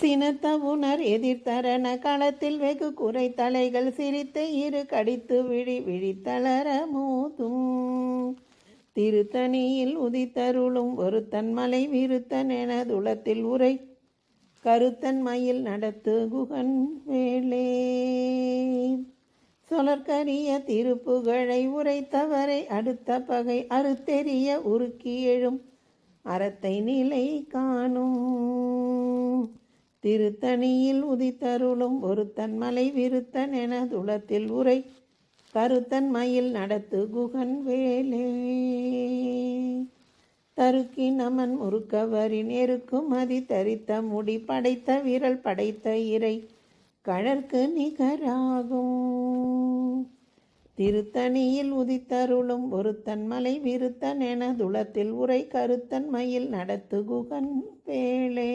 சினத்தவுணர் எதிர்த்தரண களத்தில் வெகு குறை தலைகள் சிரித்து இரு கடித்து விழி விழித்தளர மோதும். திருத்தணியில் உதித்தருளும் ஒருத்தன் மலை விருத்தன் எனதுளத்தில் உரை. கருத்தன் மயில் நடத்து குகன் வேளே சொலற்கரிய திருப்புகழை உரைத்தவரை அடுத்த பகை அறுத்தெறிய உருக்கி எழும். அறத்தை நிலை காணும். திருத்தணியில் உதித்தருளும் ஒருத்தன் மலை விருத்தன் என துளத்தில் உரை. கருத்தன் மயில் நடத்து குகன் வேலே. தருக்கி நமன் முறுக்கவரின் இருக்கும் அதி தரித்த முடி படைத்த விரல் படைத்த இறை. கழற்கு நிகராகும். திருத்தணியில் உதித்தருளும் ஒருத்தன் மலை விருத்தன் என துளத்தில் உரை. கருத்தன் மயில் நடத்து குகன் வேளே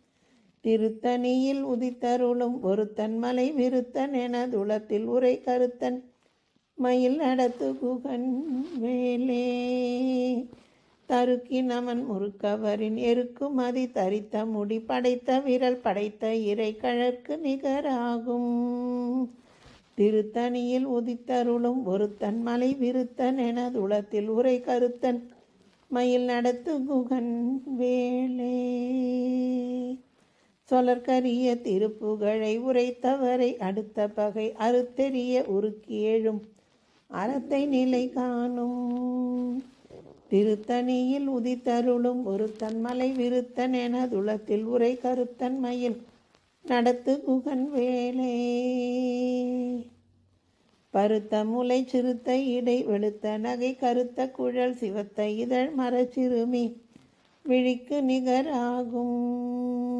திருத்தணியில் உதித்தருளும் ஒருத்தன் மலை விருத்தன் என துளத்தில் உரை கருத்தன். மயில் நடத்து குகன் வேலே தருக்கி நமன் முறுக்கவரின் எருக்குமதி தரித்த முடி படைத்த விரல் படைத்த இறை கழற்கு நிகராகும். திருத்தணியில் உதித்தருளும் ஒருத்தன் மலை விருத்தன் என துளத்தில் உரை கருத்தன். மயில் நடத்து குகன் வேளே சொலற்கரிய திருப்புகழை உரைத்தவரை அடுத்த பகை அறுத்தெறிய உருக்கி எழும். அறத்தை நிலை காணும். திருத்தணியில் உதித்தருளும் ஒருத்தன் மலை விருத்தன் என துளத்தில் உரை கருத்தன்மையில் நடத்து குகன் வேலே. பருத்த முலை சிறுத்த இடை வெளுத்த நகை கருத்த குழல் சிவத்த இதழ் மரச்சிறுமி விழிக்கு நிகராகும்.